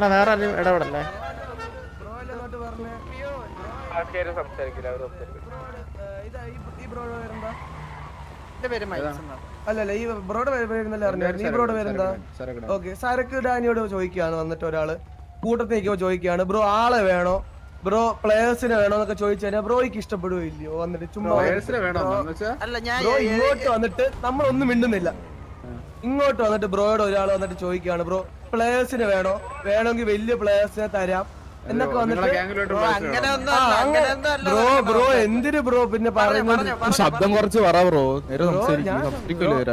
എടാ വേറെ ആരും ഇടപെടല്ലേ? അല്ലേ അല്ലല്ല ഈ ബ്രോഡ് പേര് പേരുന്നല്ലേ അറിഞ്ഞായിരുന്നു ഈ ബ്രോഡ് പേരെന്താ? ഓക്കെ സരക്ക് ഡാനിയോട് ചോദിക്കുകയാണ് വന്നിട്ട് ഒരാൾ കൂട്ടത്തിൽ നിൽക്കുമ്പോൾ ചോദിക്കുകയാണ് ബ്രോ ആളെ വേണോ? ബ്രോ പ്ലേയേഴ്സിനെ വേണോ? എന്നൊക്കെ ചോദിച്ചു കഴിഞ്ഞാൽ ബ്രോയ്ക്ക് ഇഷ്ടപ്പെടുവോ ഇല്ലയോ? വന്നിട്ട് ചുമ്മാ അല്ല ഞാൻ ബ്രോ ഇങ്ങോട്ട് വന്നിട്ട് നമ്മളൊന്നും മിണ്ടുന്നില്ല. ഇങ്ങോട്ട് വന്നിട്ട് ബ്രോയോട് ഒരാൾ വന്നിട്ട് ചോദിക്കുകയാണ് ബ്രോ പ്ലേയേഴ്സിന് വേണോ? വേണമെങ്കിൽ വലിയ പ്ലേയേഴ്സിനെ തരാം. എന്നൊക്കെ വന്നിട്ട് ബ്രോ ബ്രോ ബ്രോ എന്തിന് ബ്രോ പിന്നെ പറയുന്നത്? ശബ്ദം കുറച്ച് പറ ബ്രോ.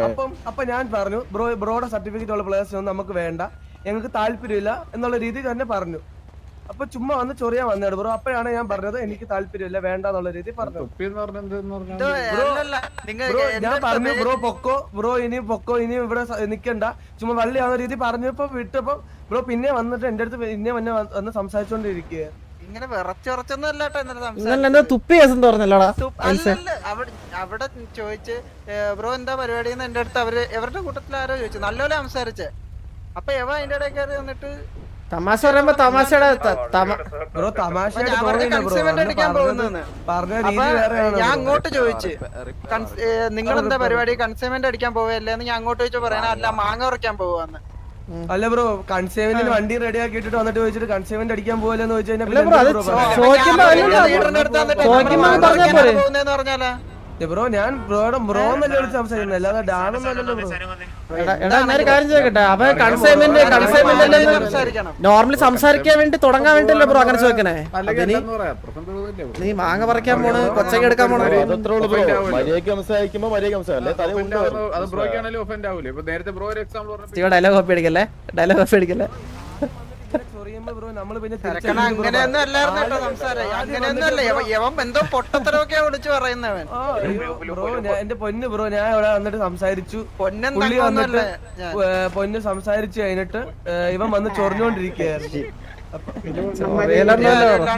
അപ്പം അപ്പൊ ഞാൻ പറഞ്ഞു ബ്രോ ബ്രോയുടെ സർട്ടിഫിക്കറ്റ് ഉള്ള പ്ലേയേഴ്സ് ഒന്നും നമുക്ക് വേണ്ട. ഞങ്ങൾക്ക് താല്പര്യമില്ല എന്നുള്ള രീതി തന്നെ പറഞ്ഞു. അപ്പൊ ചുമ്മാ വന്ന് ചൊറിയാൻ വന്നേട് ബ്രോ. അപ്പഴാണ് ഞാൻ പറഞ്ഞത് എനിക്ക് താല്പര്യമില്ല വേണ്ട എന്നുള്ള രീതി പറഞ്ഞു ഞാൻ പറഞ്ഞു ബ്രോ പൊക്കോ ബ്രോ ഇനി പൊക്കോ ഇനി ഇവിടെ നിക്കണ്ട. ചുമ്മാ വള്ളിയാവുന്ന രീതി പറഞ്ഞപ്പോ വിട്ടപ്പോ ബ്രോ പിന്നെ വന്നിട്ട് എന്റെ അടുത്ത് പിന്നെ വന്നെ വന്ന് സംസാരിച്ചോണ്ടിരിക്കുക ഇങ്ങനെ വിറച്ചുറച്ചൊന്നും ഇന്നലെ തുപ്പി കേസം പറഞ്ഞല്ലോടാ അവിടെ അവിടെ ചോദിച്ച് ബ്രോ എന്താ പരിപാടി എന്ന് എന്റെ അടുത്ത് അവർ എവരുടെ കൂട്ടത്തിൽ ആരോ ചോദിച്ചു. നല്ലപോലെ സംസാരിച്ചേ. അപ്പൊ എവ അതിന്റെ ഇടയിൽ കയറി വന്നിട്ട് തമാശ പറയുമ്പോ തമാശയുടെ ബ്രോ ഞാൻ അങ്ങോട്ട് ചോദിച്ചു. നിങ്ങൾ എന്താ പരിപാടി? കൺസ്യൂമന്റ് അടിക്കാൻ പോവല്ലേ എന്ന് ഞാൻ അങ്ങോട്ട് ചോദിച്ചു പറയണ അല്ല മാങ്ങ ഉറക്കാൻ പോവാന്ന്. അല്ല ബ്രോ കൺസേവന്റിന് വണ്ടി റെഡി ആക്കിയിട്ട് വന്നിട്ട് ചോദിച്ചിട്ട് കൺസേവന്റ് അടിക്കാൻ പോകലെന്ന് ചോദിച്ചു കഴിഞ്ഞാൽ അല്ല ബ്രോ ഞാൻ ബ്രോയുടെ ബ്രോ എന്നല്ലേ വിളിച്ച് സംസാരിക്കുന്നത് അല്ലാതെ ബ്രോ. നോർമലി സംസാരിക്കാൻ വേണ്ടി തുടങ്ങാൻ വേണ്ടിയല്ലേ ബ്രോ അങ്ങനെ ചോദിക്കണേ? നീ മാങ്ങ പറിക്കാൻ പോണ് കൊച്ചക്ക് എടുക്കാൻ പോണ്. ഡയലോഗ് കോപ്പി അടിക്കല്ലേ? ഡയലോഗ് കോപ്പി അടിക്കല്ലേ ചൊറിയുമ്പോ ബ്രോ നമ്മൾ പിന്നെ ചെറുക്കന് അങ്ങനെയൊന്നും അല്ലായിരുന്നു കേട്ടോ സംസാരം. അങ്ങനെയൊന്നും അല്ല. യവ- യവൻ എന്തോ വിളിച്ചു പറയുന്നവൻ. ബ്രോ ഞാൻ- എന്റെ പൊന്ന് ബ്രോ ഞാൻ ഇവിടെ വന്നിട്ട് സംസാരിച്ചു. പൊന്നും പുള്ളി വന്നിട്ട് പൊന്ന് സംസാരിച്ചു കഴിഞ്ഞിട്ട് ഇവൻ വന്ന് ചൊറിഞ്ഞോണ്ടിരിക്കുകയായിരുന്നു.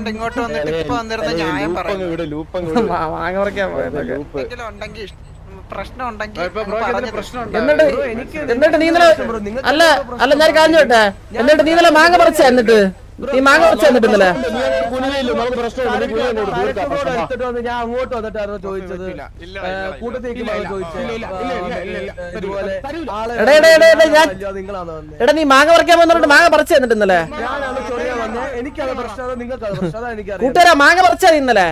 ഇങ്ങോട്ട് വന്നിട്ട് ഇപ്പൊ വന്നിരുന്ന ന്യായം പറയാം ഉണ്ടെങ്കിൽ എന്നിട്ട് എന്നിട്ട് നീ ഇന്നലെ അല്ല അല്ല ഞാൻ കാഞ്ഞു ചോട്ടെ എന്നിട്ട് നീ ഇന്നലെ മാങ്ങ പറിച്ച എന്നിട്ട് നീ മാങ്ങ പറിച്ച എന്നിട്ട് ഇന്നലെ? ഞാൻ അങ്ങോട്ട് വന്നിട്ടായിരുന്നു ചോദിച്ചത്. എടാ, നീ മാങ്ങ പറിക്കാൻ വന്നിട്ട് മാങ്ങ പറിച്ച എന്നിട്ട് ഇന്നലെ? എനിക്കത് പ്രശ്നം കൂട്ടുകാരാ മാങ്ങ പറിച്ചാ ഇന്നലെ?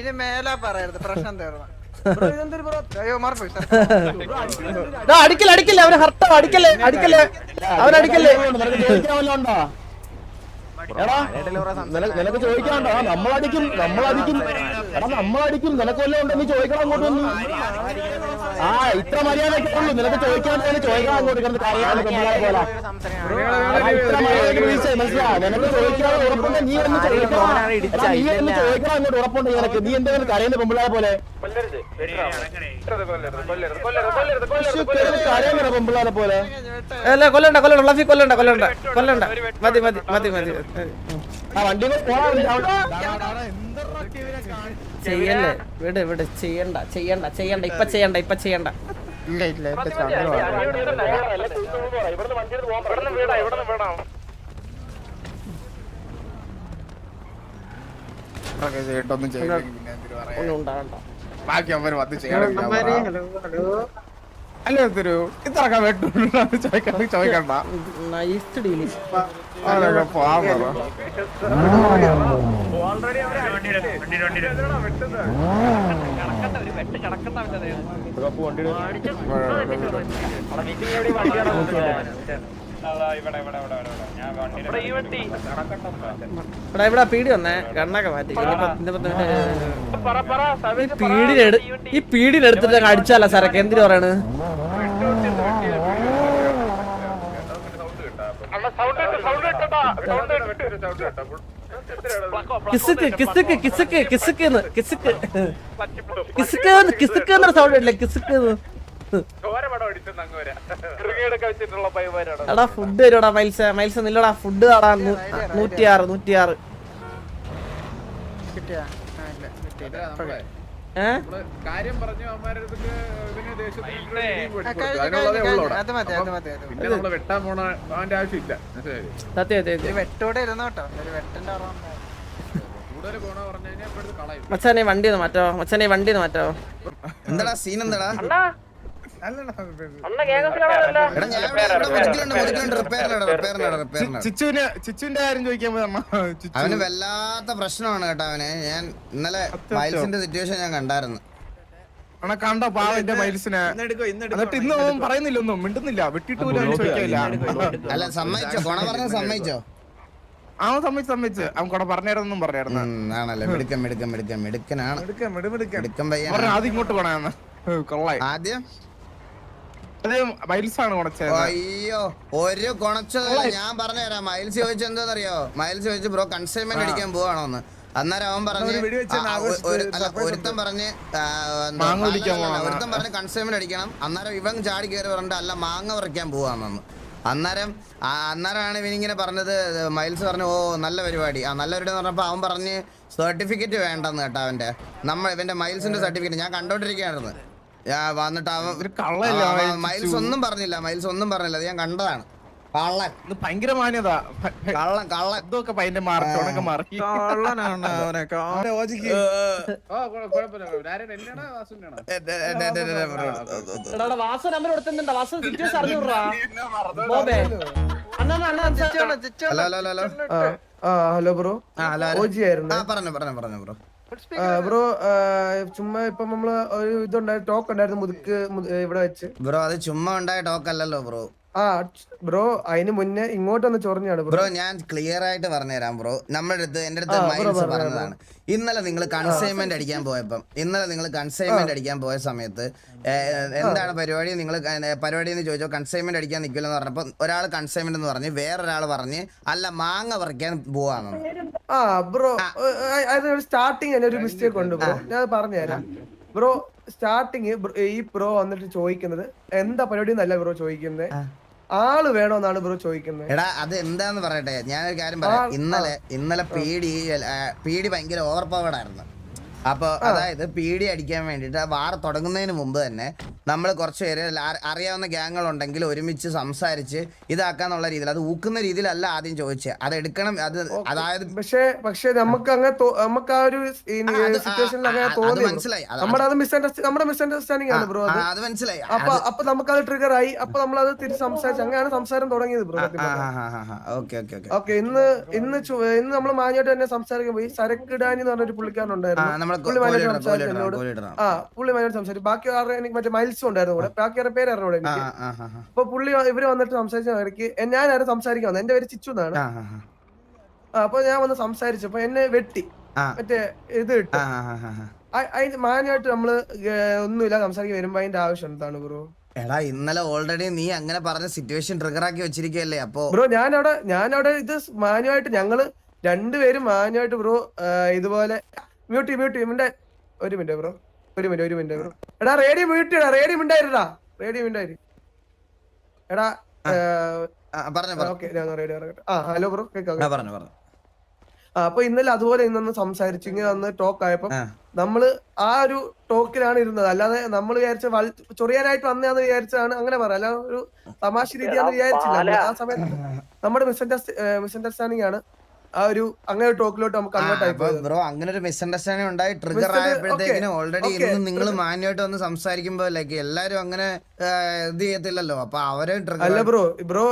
ഇനി മേലാ പറയരുത് പ്രശ്നം തീർന്നു. അടിക്കല്ലേ അടിക്കല്ലേ. അവന് ഹർട്ടോ അടിക്കല്ലേ അടിക്കല്ലേ. അവൻ അടിക്കല്ലേ നിനക്ക് ചോദിക്കാൻ വല്ലതും ഉണ്ടോ? എടാ നിനക്ക് ചോദിക്കാണ്ടോ? നമ്മളടിക്കും നമ്മളടിക്കും. എടാ നമ്മളടിക്കും. നിനക്ക് വല്ലതും ഉണ്ടെന്ന് നീ ചോദിക്കണം അങ്ങോട്ട് വന്നു. ആ ഇത്ര മര്യാദയൊക്കെ ഉള്ളൂ. നിനക്ക് ചോദിക്കാൻ തന്നെ ചോദിക്കണം അങ്ങോട്ട് കിടന്ന് കരയാതെ പെമ്പിള്ളാരെ പോലെ. എടാ, ഇത്ര മര്യാദയ്ക്ക് വീഴ്ച മനസ്സിലാ നിനക്ക് ചോദിക്കാതെ ഉറപ്പുണ്ട് നീ ഒന്ന് ചോദിക്കണം നീ ഒന്ന് ചോദിക്കണം അങ്ങോട്ട് ഉറപ്പുണ്ട് നിനക്ക്. നീ എന്തെങ്കിലും കരയുന്ന പെമ്പിള്ളാരെ പോലെ? പെമ്പിള്ളാരെ പോലെ. അല്ല കൊല്ലണ്ട കൊല്ലണ്ട. കൊല്ലണ്ട കൊല്ലണ്ട. കൊല്ലണ്ട. മതി മതി മതി മതി. ചെയ്യല്ലേ? ഇവിടെ ഇവിടെ ചെയ്യണ്ട ചെയ്യണ്ട ചെയ്യണ്ട. ഇപ്പൊ ചെയ്യണ്ട ഇപ്പൊ ചെയ്യണ്ട. ഇല്ല ഇല്ല ഒന്നും ഉണ്ടാകണ്ട ബാക്കി അവർ വന്ന് ചെയ്യണം. അല്ല എന്തൊരു ഇത്രയൊക്കെ വെട്ടുണ്ടോ ചോദിക്കണ്ട. ചോദിക്കണ്ട നൈസ് ഡീലി പറ എടാ ഇവിടെ പീടി വന്നേ. കണ്ണൊക്കെ മാറ്റി. ഈ പീടിനെടു ഈ പീടിനെടുത്തിട്ട് അടിച്ചാലോ സരക്ക്? എന്തിനു പറയണ്? കിസുക്ക് കിസുക്ക് കിസുക്ക് കിസുക്ക് കിസുക്ക്. കിസുക്ക് കിസുക്ക് എന്നൊരു സൗണ്ട് ഇല്ലേ കിസുക്ക് എടാ ഫുഡ് തരുവാടാ മൈൽസ്. മൈൽസ് നില്ലടാ. ഫുഡ് താടാ നൂറ്റിയാറ് നൂറ്റിയാറ്. മച്ചാനെ വണ്ടി ഒന്ന് മാറ്റോ മച്ചാനെ വണ്ടി ഒന്ന് മാറ്റോ എന്താടാ സീൻ എന്താടാ? ചിച്ചുവിന്റെ കാര്യം ചോദിക്കാൻ അവന് വല്ലാത്ത പ്രശ്നമാണ് കേട്ടോ അവന്. ഞാൻ ഇന്നലെ മൈൽസിന്റെ സിറ്റുവേഷൻ ഞാൻ കണ്ടായിരുന്നു. അണ കണ്ടോ പാവ എന്റെ മൈൽസിനെ എന്നിട്ട് ഇന്ന് പറയുന്നില്ല ഒന്നും മിണ്ടുന്നില്ല. വെട്ടിട്ട് പോലും ചോദിക്കില്ല. അല്ല സമ്മതിച്ചോ? കൊണ പറഞ്ഞ സമ്മതിച്ചോ? അവൻ സമ്മതിച്ച് സമ്മതിച്ച്. അവൻ കൂടെ പറഞ്ഞായിരുന്നും പറഞ്ഞായിരുന്നു. ഉം, ആണല്ലേ. മിടുക്കൻ മിടുക്കൻ മിടുക്കൻ മിടുക്കനാണ്. മിടുക്കൻ പയ്യൻ ആദ്യം ഇങ്ങോട്ട് കൊള്ളായി. ആദ്യം അത് മൈൽസ് ആണ് കൊണച്ചത് അയ്യോ ഒരു കൊണച്ചതല്ല ഞാൻ പറഞ്ഞു തരാം മൈൽസ് ചോദിച്ചു എന്താണെന്നറിയോ മൈൽസ് ചോദിച്ചു ബ്രോ കൺസൈൻമെന്റ് അടിക്കാൻ പോവാണോന്ന്. അന്നേരം അവൻ പറഞ്ഞു അല്ല, ഒരുത്തൻ പറഞ്ഞ്. ഒരുത്തൻ പറഞ്ഞ് കൺസൈൻമെന്റ് അടിക്കണം. അന്നേരം ഇവൻ ചാടി കയറി പറഞ്ഞിട്ട് അല്ല മാങ്ങ പറിക്കാൻ പോവാന്നു അന്നേരം അന്നേരമാണ് ഇവനിങ്ങനെ പറഞ്ഞത് മൈൽസ് പറഞ്ഞു ഓ നല്ല പരിപാടി. ആ നല്ല പരിപാടി പറഞ്ഞപ്പോൾ അവൻ പറഞ്ഞ് സർട്ടിഫിക്കറ്റ് വേണ്ടെന്ന് കേട്ടോ അവന്റെ. നമ്മൾ ഇവന്റെ മൈൽസിന്റെ സർട്ടിഫിക്കറ്റ് ഞാൻ കണ്ടോണ്ടിരിക്കുകയായിരുന്നു. വന്നിട്ട് മൈൽസ് ഒന്നും പറഞ്ഞില്ല മൈൽസ് ഒന്നും പറഞ്ഞില്ല അത് ഞാൻ കണ്ടതാണ് കള്ളൻ ഇത് ഭയങ്കര മാന്യത കള്ളൻ കള്ളൻ ഇതൊക്കെ പയ്യന്റെ വാസ നമ്പർ കൊടുത്തിട്ടുണ്ടോ വാസ സിറ്റുവേഷൻ അറിഞ്ഞൂടാ ചിച്ചോളൂ ചിച്ചോളൂ ഹലോ ഹലോ ബ്രോ? ഓജി ആയിരുന്നു പറഞ്ഞു പറഞ്ഞു പറഞ്ഞു ബ്രോ ബ്രോ ചുമ്മാ ഇപ്പൊ നമ്മൾ ഒരു ഇതുണ്ടായ ടോക്ക് ഉണ്ടായിരുന്നു മുതുക്ക് ഇവിടെ വെച്ച്. ബ്രോ അത് ചുമ്മാ ഉണ്ടായ ടോക്ക് അല്ലല്ലോ ബ്രോ. ആ ബ്രോ അതിന് മുന്നേ ഇങ്ങോട്ടൊന്ന് ചൊറിഞ്ഞാണ് ബ്രോ. ഞാൻ ക്ലിയർ ആയിട്ട് പറഞ്ഞുതരാം ബ്രോ. നമ്മുടെ അടുത്ത് എന്റെ അടുത്ത് മൈൽസ് പറഞ്ഞതാണ്. ഇന്നലെ നിങ്ങൾ കൺസൈൻമെന്റ് അടിക്കാൻ പോയപ്പം ഇന്നലെ നിങ്ങൾ കൺസൈൻമെന്റ് അടിക്കാൻ പോയ സമയത്ത് എന്താണ് പരിപാടി? നിങ്ങൾ പരിപാടി എന്ന് ചോദിച്ചോ കൺസൈൻമെന്റ് അടിക്കാൻ നിൽക്കില്ലെന്ന് പറഞ്ഞപ്പോൾ ഒരാൾ കൺസൈൻമെന്റ് എന്ന് പറഞ്ഞ് വേറൊരാൾ പറഞ്ഞ് അല്ല മാങ്ങ പറിക്കാൻ പോവാന്ന് ആ ബ്രോ അതിനൊരു സ്റ്റാർട്ടിങ് തന്നെ ഒരു മിസ്റ്റേക്ക് ഉണ്ട് ബ്രോ. ഞാൻ പറഞ്ഞുതരാം. ബ്രോ സ്റ്റാർട്ടിങ് ഈ ബ്രോ വന്നിട്ട് ചോദിക്കുന്നത് എന്താ പരിപാടി എന്നല്ല ബ്രോ ചോദിക്കുന്നത് ആൾ വേണോന്നാണ് ബ്രോ ചോദിക്കുന്നത് എടാ അത് എന്താന്ന് പറയട്ടെ? ഞാനൊരു കാര്യം പറയാം. ഇന്നലെ ഇന്നലെ പേടി പേടി ഭയങ്കര ഓവർ പവർഡ് ആയിരുന്നു. അപ്പൊ അതായത് പീടി അടിക്കാൻ വേണ്ടിട്ട് വാർ തുടങ്ങുന്നതിന് മുമ്പ് തന്നെ നമ്മൾ കുറച്ച് പേര് അറിയാവുന്ന ഗ്യാങ്ങുകൾ ഉണ്ടെങ്കിൽ ഒരുമിച്ച് സംസാരിച്ച് ഇതാക്കാന്നുള്ള രീതിയിൽ അത് ഊക്കുന്ന രീതിയിലല്ല ആദ്യം ചോദിച്ചത് അത് എടുക്കണം അത് അതായത് പക്ഷേ പക്ഷേ നമുക്ക് അങ്ങനെ നമുക്ക് ആ ഒരു സിറ്റുവേഷനിൽ അങ്ങനെ തോന്നി മനസ്സിലായി. നമ്മുടെ അത് നമ്മുടെ മിസ്അണ്ടർസ്റ്റാൻഡിങ് ആണ് ബ്രോ അത്. മനസ്സിലായി. അപ്പൊ അപ്പൊ നമുക്ക് അത് ട്രിഗർ ആയി. അപ്പൊ നമ്മൾ അത് തിരിച്ച് സംസാരിച്ചു അങ്ങനെയാണ് സംസാരം തുടങ്ങിയത് ബ്രോ ഓക്കെ ഓക്കെ ഓക്കെ. ഇന്ന് ഇന്ന് ഇന്ന് നമ്മൾ മാഞ്ഞോട്ട് തന്നെ സംസാരിക്കാൻ പോയി സരക്കിടാനി എന്ന് പറഞ്ഞൊരു പുള്ളിക്കാരൻ ഉണ്ടായിരുന്നു. നമ്മളെ പുള്ളി കോലിടണം സംസാരിച്ചു എന്നോട്. ആ പുള്ളി സംസാരിച്ചു. ബാക്കി ആരുടെ എനിക്ക് മറ്റേ മൈൽസും ഉണ്ടായിരുന്നു കൂടെ. ബാക്കി ആരുടെ പേര് അറിഞ്ഞൂടെ എനിക്ക് അപ്പൊ പുള്ളി ഇവർ വന്നിട്ട് സംസാരിച്ച ഇടയ്ക്ക് ഞാനായിരുന്നു സംസാരിക്കാൻ വന്നത് എന്റെ പേര് ചിച്ചു എന്നാണ്. അപ്പൊ ഞാൻ വന്ന് സംസാരിച്ചപ്പോ എന്നെ വെട്ടി. മറ്റേ ഇത് ഇട്ടു. അതിന് മാനായിട്ട് നമ്മൾ ഒന്നുമില്ല സംസാരിക്കാൻ വരുമ്പോ അതിന്റെ ആവശ്യം എന്താണ് ബ്രോ? എടാ ഇന്നലെ ഓൾറെഡി നീ അങ്ങനെ പറഞ്ഞ സിറ്റുവേഷൻ ട്രിഗർ ആക്കി വെച്ചിരിക്കല്ലേ അപ്പൊ ബ്രോ ഞാൻ അവിടെ ഞാൻ അവിടെ ഇത് മാന്യമായിട്ട് ഞങ്ങൾ രണ്ടുപേരും മാനുവായിട്ട് ബ്രോ ഇതുപോലെ മ്യൂട്ട് മ്യൂട്ട് മിണ്ട. ഒരു മിനിറ്റ് ബ്രോ. ഒരു മിനിറ്റ് ഒരു മിനിറ്റ് ബ്രോ. എടാ റേഡിയോ മ്യൂട്ട് ഇടാ റേഡിയോ മിണ്ടായിരുടാ റേഡിയോ മിണ്ടായിരി. എടാ ഓക്കെ ഞാൻ റേഡിയോ ഇറങ്ങട്ടെ ആ ഹലോ ബ്രോ കേൾക്കാം ആ, പറഞ്ഞോ പറഞ്ഞോ. ആ, അപ്പൊ ഇന്നലെ അതുപോലെ ഇന്നൊന്ന് സംസാരിച്ചു ഇങ്ങനെ വന്ന് ടോക്ക് ആയപ്പോ നമ്മൾ ആ ഒരു ടോക്കിലാണ് ഇരുന്നത്. അല്ലാതെ നമ്മൾ വിചാരിച്ച വൽ ചൊറിയാനായിട്ട് വന്നതാന്ന് വിചാരിച്ചാണ് അങ്ങനെ പറയാം. അല്ലാതെ ഒരു തമാശ രീതിയാന്ന് വിചാരിച്ചില്ല. ആ സമയത്ത് നമ്മുടെ മിസ്അണ്ടർസ്റ്റാൻഡിംഗ് ആണ്. ആ ഒരു അങ്ങനെ ടോക്കിലോട്ട് നമുക്ക് അങ്ങോട്ട് ബ്രോ അങ്ങനെ ഒരു മിസ്അണ്ടർസ്റ്റാൻഡിംഗ് ഉണ്ടായി ട്രിഗർ ആയപ്പോഴത്തേക്കിനും ഓൾറെഡി. ഇന്ന് നിങ്ങൾ മാന്യമായിട്ട് വന്ന് സംസാരിക്കുമ്പോ ലൈക്ക് എല്ലാരും അങ്ങനെ ഇത് ചെയ്യത്തില്ലല്ലോ. അപ്പൊ അവരെ അല്ല ബ്രോ ബ്രോ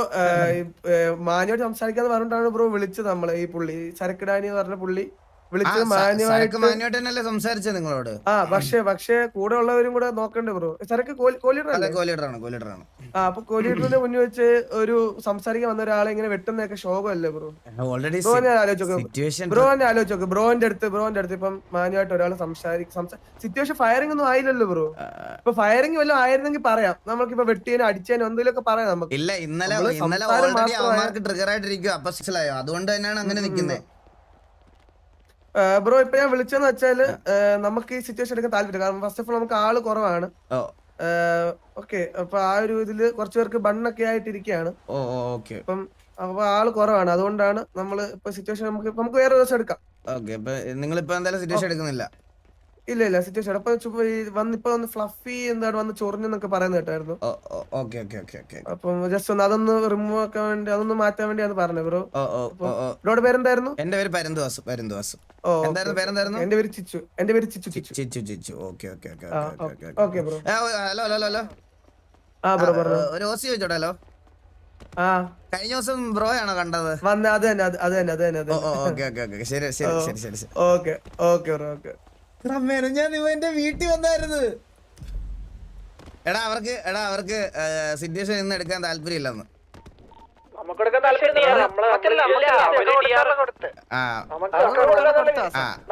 മാന്യമായിട്ട് സംസാരിക്കാന്ന് പറഞ്ഞിട്ടാണ് ബ്രോ വിളിച്ചത് നമ്മളെ. ഈ പുള്ളി ചരക്കിടാനി എന്ന് പറഞ്ഞ പുള്ളി. വിളിച്ചത് മാന്യമായിട്ട് സംസാരിച്ചത് നിങ്ങളോട്? ആ പക്ഷേ പക്ഷേ കൂടെ ഉള്ളവരും കൂടെ നോക്കണ്ടേ ബ്രോ? സരക്ക് കോലിഡറാണ് ആ അപ്പൊ കോലിഡറിന്റെ മുന്നിൽ വെച്ച് ഒരു സംസാരിക്കാൻ വന്ന ഒരാളെ ഇങ്ങനെ വെട്ടുന്നൊക്കെ ശോകമല്ലേ ബ്രോ? ഓൾറെഡി ബ്രോ ഞാൻ ആലോചിച്ചു ബ്രോ ഞാൻ ആലോചിച്ചു ബ്രോന്റെ അടുത്ത് ബ്രോന്റെ അടുത്ത് ഇപ്പം മാന്യമായിട്ട് ഒരാൾ സംസാരിക്കും സിറ്റുവേഷൻ ഫയറിംഗ് ഒന്നും ആയില്ലല്ലോ ബ്രോ. ഇപ്പൊ ഫയറിംഗ് വല്ലതും ആയിരുന്നെങ്കിൽ പറയാം. നമുക്കിപ്പോ വെട്ടിയതിനും അടിച്ചതിനും എന്തെങ്കിലുമൊക്കെ പറയാം നമുക്ക്. ഇല്ല ഇന്നലെ ഇന്നലെ ഓൾറെഡി ട്രിഗർ ആയിട്ടിരിക്കും അപ്പൊ മനസ്സിലായോ അതുകൊണ്ട് തന്നെയാണ് അങ്ങനെ നിൽക്കുന്നത് ബ്രോ ഇപ്പൊ ഞാൻ വിളിച്ചെന്ന് വെച്ചാൽ നമുക്ക് ഈ സിറ്റുവേഷൻ എടുക്കാൻ താല്പര്യം കാരണം ഫസ്റ്റ് ഓഫ് ഓൾ നമുക്ക് ആൾ കുറവാണ്. ഓക്കെ അപ്പൊ ആ ഒരു ഇതിൽ കുറച്ചു പേർക്ക് ബണ്ണൊക്കെ ആയിട്ടിരിക്കുകയാണ് അപ്പം അപ്പൊ ആൾ കുറവാണ്. അതുകൊണ്ടാണ് നമ്മൾ ഇപ്പൊ സിറ്റുവേഷൻ നമുക്ക് ഇപ്പൊ നമുക്ക് വേറെ ദിവസം എടുക്കാം. ഓക്കെ നിങ്ങൾ നിങ്ങളിപ്പോ എന്തായാലും സിറ്റുവേഷൻ എടുക്കുന്നില്ല. ഇല്ല ഇല്ല സിറ്റുവേഷൻ അപ്പൊ വന്നിപ്പോ ഒന്ന് ഫ്ലഫി എന്താണ് വന്ന് ചൊറിഞ്ഞെന്നൊക്കെ പറയുന്ന കേട്ടായിരുന്നു ഓക്കെ ഓക്കെ ഓക്കെ ഓക്കെ അപ്പം ജസ്റ്റ് ഒന്ന് അതൊന്ന് റിമൂവ് ആക്കാൻ വേണ്ടി അതൊന്ന് മാറ്റാൻ വേണ്ടിയാണ് പറഞ്ഞത് ബ്രോ ബ്രോയുടെ പേരെന്തായിരുന്നു എന്റെ പേര് പരന്തുവാസ് പരന്തുവാസ് എന്തായിരുന്നു പേരെന്തായിരുന്നു എന്റെ പേര് ചിച്ചു എന്റെ പേര് Chichu Chichu Chichu Chichu okay okay okay ആ, okay okay bro hello hello hello ആ ബ്രോ ഒരു ഓസി ഹലോ ആ കഴിഞ്ഞ ദിവസം ബ്രോ ആണോ കണ്ടത് വന്ന അത് തന്നെ അത് തന്നെ അത് തന്നെ ശരി ശരി ശരി ശരി ഓക്കെ ഓക്കെ ബ്രോ ഓക്കെ റമ്മേനും ഞാൻ ഇവന്റെ വീട്ടിൽ വന്നായിരുന്നു. എടാ അവർക്ക് എടാ അവർക്ക് സിറ്റുവേഷൻ ഇന്ന് എടുക്കാൻ താല്പര്യമില്ലെന്ന്.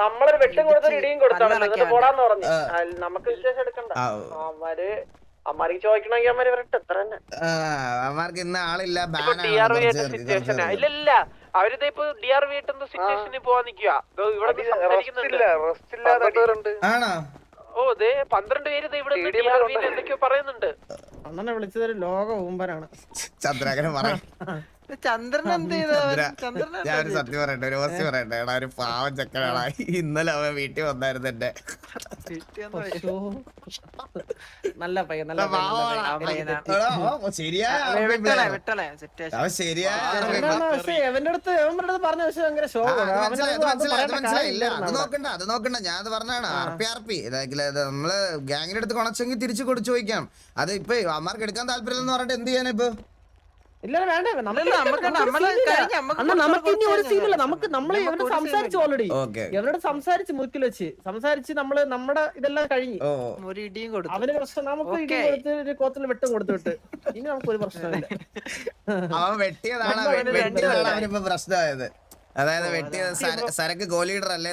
നമ്മളൊരു വെട്ടും കൊടുത്തൊരു ഇടിയും കൊടുത്താണ് എന്നിട്ട് പോടാന്ന് പറഞ്ഞു. നമുക്ക് വിശേഷം എടുക്കണ്ട. അമ്മാര് അമ്മാർക്ക് ചോദിക്കണമെങ്കിൽ അമ്മ വരട്ടെ എത്ര തന്നെ. ആ, അവന്മാർക്ക് ഇന്ന് ആളില്ല സിറ്റുവേഷൻ ബാനാണ് ഇല്ല ഇല്ല അവരിത് ഇപ്പൊ ഡി ആർ വീട്ടുന്ന സിറ്റുവേഷനിൽ പോവാൻ നിക്കുക ഇവിടെ സംസാരിക്കുന്നുണ്ട്. ആണോ? ഓ ദേ പന്ത്രണ്ട് പേര് ദേ ഇവിടെ ഡി ആർ വീട്ട് എന്തൊക്കെയോ പറയുന്നുണ്ട്. അണ്ണനെ വിളിച്ചതൊരു ലോക ഊമ്പനാണ് ചന്ദ്രാകരൻ പറയും. ചന്ദ്രൻ എന്ത് ചന്ദ്രൻ ഞാനൊരു സത്യം പറയട്ടെ ഒരു ഓസി പറയട്ടെ. എടാ ഒരു പാവം ചക്കനാടാ. ഇന്നലെ അവൻ വീട്ടിൽ വന്നായിരുന്നു എന്റെ. നല്ല പയ്യൻ നല്ല അടുത്ത് പറഞ്ഞ പക്ഷെ ഭയങ്കര അത് നോക്കണ്ട അത് നോക്കണ്ട. ഞാൻ അത് പറഞ്ഞാണ് ആർ പി ആർ പി നമ്മൾ ഗ്യാങ്ങിന്റെ അടുത്ത് കൊണച്ചെങ്കിൽ തിരിച്ചു കൊടുത്തു ചോദിക്കാം. അത് ഇപ്പൊ അമ്മാർക്ക് എടുക്കാൻ താല്പര്യം താല്പര്യമില്ലെന്ന് പറഞ്ഞിട്ട് എന്ത് ചെയ്യാനാ ഇപ്പൊ? ഇല്ല വേണ്ട. നമുക്ക് ഇനി ഒരു സീനില്ല നമുക്ക് നമ്മളെ ഇവരോട് സംസാരിച്ചു ഓൾറെഡി. ഇവരോട് സംസാരിച്ച് മുക്കിൽ വെച്ച്. സംസാരിച്ച് നമ്മൾ നമ്മുടെ ഇതെല്ലാം കഴിഞ്ഞു. ഒരു ഇടിയും കൊടുത്തു. അവന് പ്രശ്നം നമുക്ക് ഇടി. കൊടുത്ത് ഒരു കോത്തിന് വെട്ടം കൊടുത്തു വിട്ട്. ഇനി നമുക്ക് ഒരു പ്രശ്നമില്ല അവൻ വെട്ടിയതാണ്. അവനിപ്പോ പ്രശ്നമായത്. അതായത് വെട്ടിയത് സരക്ക് കോ ലീഡർ അല്ലേ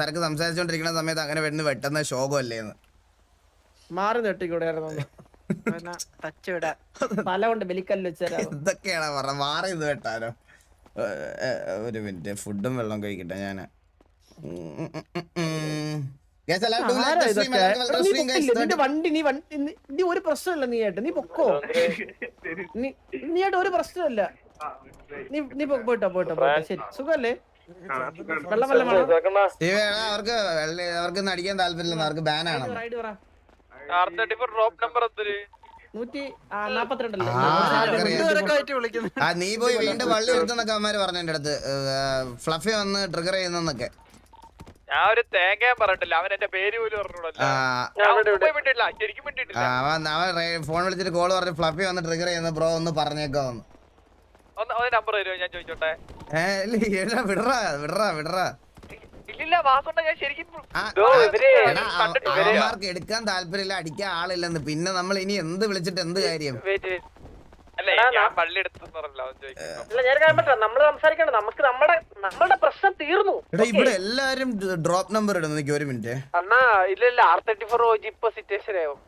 സരക്ക് സംസാരിച്ചോണ്ടിരിക്കുന്ന സമയത്ത് അങ്ങനെ വെട്ടുന്ന വെട്ടുന്ന ശോകമല്ലേന്ന്. മാറി നെട്ടിക്കൂടായിരുന്നു എന്തൊക്കെയാണ് പറഞ്ഞ? മാറി ഇത് ഒരു മിനിറ്റ്. ഫുഡും വെള്ളം കഴിക്കട്ടെ ഞാൻ വണ്ടി നീ വണ്ടി നീ- ഒരു പ്രശ്നമില്ല നീ ആയിട്ട്. നീ പൊക്കോ? നീ ഏട്ട ആയിട്ട് ഒരു പ്രശ്നമില്ല. നീ നീ പൊ- പോയിട്ടോ പോയിട്ടോ പോയിട്ടോ. ശരി സുഖല്ലേ വെള്ളം വെള്ളം വേണം. അവർക്ക് അവർക്ക് നടിക്കാൻ അടിക്കാൻ താല്പര്യമില്ല അവർക്ക് ബാനാണ് നീ പോയി വീണ്ടും വള്ളി എടുത്തെന്നൊക്കെ അവന്മാര് പറഞ്ഞു എന്റെ അടുത്ത് ഫ്ലഫി വന്ന് ട്രിഗർ ചെയ്യുന്നൊക്കെ ഞാൻ ഒരു തേങ്ങ പറഞ്ഞിട്ടില്ല. അവൻ എന്റെ പേര് പോലും വിട്ടിട്ടില്ല ശരിക്കും അവൻ ഫോൺ വിളിച്ചിട്ട് കോൾ പറഞ്ഞു ഫ്ലഫി വന്ന് ട്രിഗർ ചെയ്യുന്ന ബ്രോ ഒന്ന് പറഞ്ഞേക്കോ ഒന്ന് നമ്പർ തരുമോ? ഞാൻ ചോദിച്ചോട്ടെ. ഏ ഇല്ല, എടാ, വിടറാ വിടറാ വിടറാ. വാസുണ്ട ഞാൻ ശരിക്കും അവന്മാർക്ക് എടുക്കാൻ താല്പര്യമില്ല അടിക്കാൻ ആളില്ലെന്ന്. പിന്നെ നമ്മൾ ഇനി എന്ത് വിളിച്ചിട്ട് എന്ത് കാര്യം? ഇല്ല ഇവിടെ എല്ലാരും ഡ്രോപ്പ് നമ്പർ ഇടുന്നു. ഒരു മിനിറ്റ് അണ്ണാ ഇല്ല ഇല്ല ആർ തേർട്ടി ഫോർ ഓജി ഇപ്പൊ സിറ്റുവേഷൻ ആവും